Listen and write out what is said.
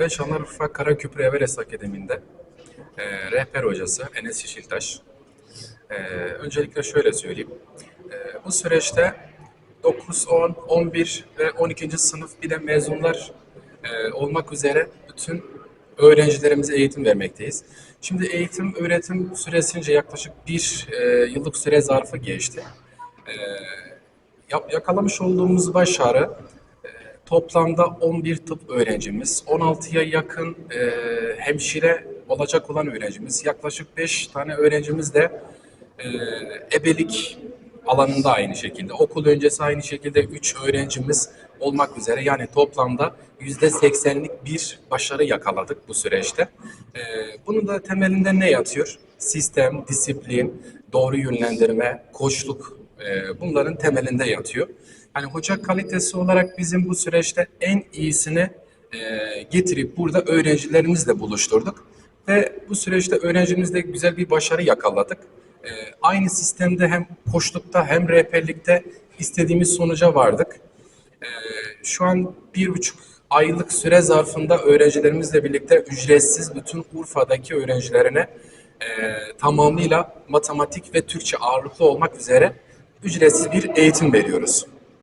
Ben Şanlıurfa Karaköprü Everest Akademi'nde e, rehber hocası Enes Yeşiltaş. E, öncelikle şöyle söyleyeyim. E, bu süreçte 9, 10, 11 ve 12. sınıf bir de mezunlar e, olmak üzere bütün öğrencilerimize eğitim vermekteyiz. Şimdi eğitim öğretim süresince yaklaşık bir e, yıllık süre zarfı geçti. E, yakalamış olduğumuz başarı toplamda 11 tıp öğrencimiz, 16'ya yakın e, hemşire olacak olan öğrencimiz, yaklaşık 5 tane öğrencimiz de e, ebelik alanında aynı şekilde, okul öncesi aynı şekilde 3 öğrencimiz olmak üzere yani toplamda %80'lik bir başarı yakaladık bu süreçte. E, bunun da temelinde ne yatıyor? Sistem, disiplin, doğru yönlendirme, koçluk e, bunların temelinde yatıyor. Yani hoca kalitesi olarak bizim bu süreçte en iyisini e, getirip burada öğrencilerimizle buluşturduk. Ve bu süreçte öğrencimizle güzel bir başarı yakaladık. E, aynı sistemde hem koçlukta hem rehberlikte istediğimiz sonuca vardık. E, şu an bir buçuk aylık süre zarfında öğrencilerimizle birlikte ücretsiz bütün Urfa'daki öğrencilerine e, tamamıyla matematik ve Türkçe ağırlıklı olmak üzere ücretsiz bir eğitim veriyoruz.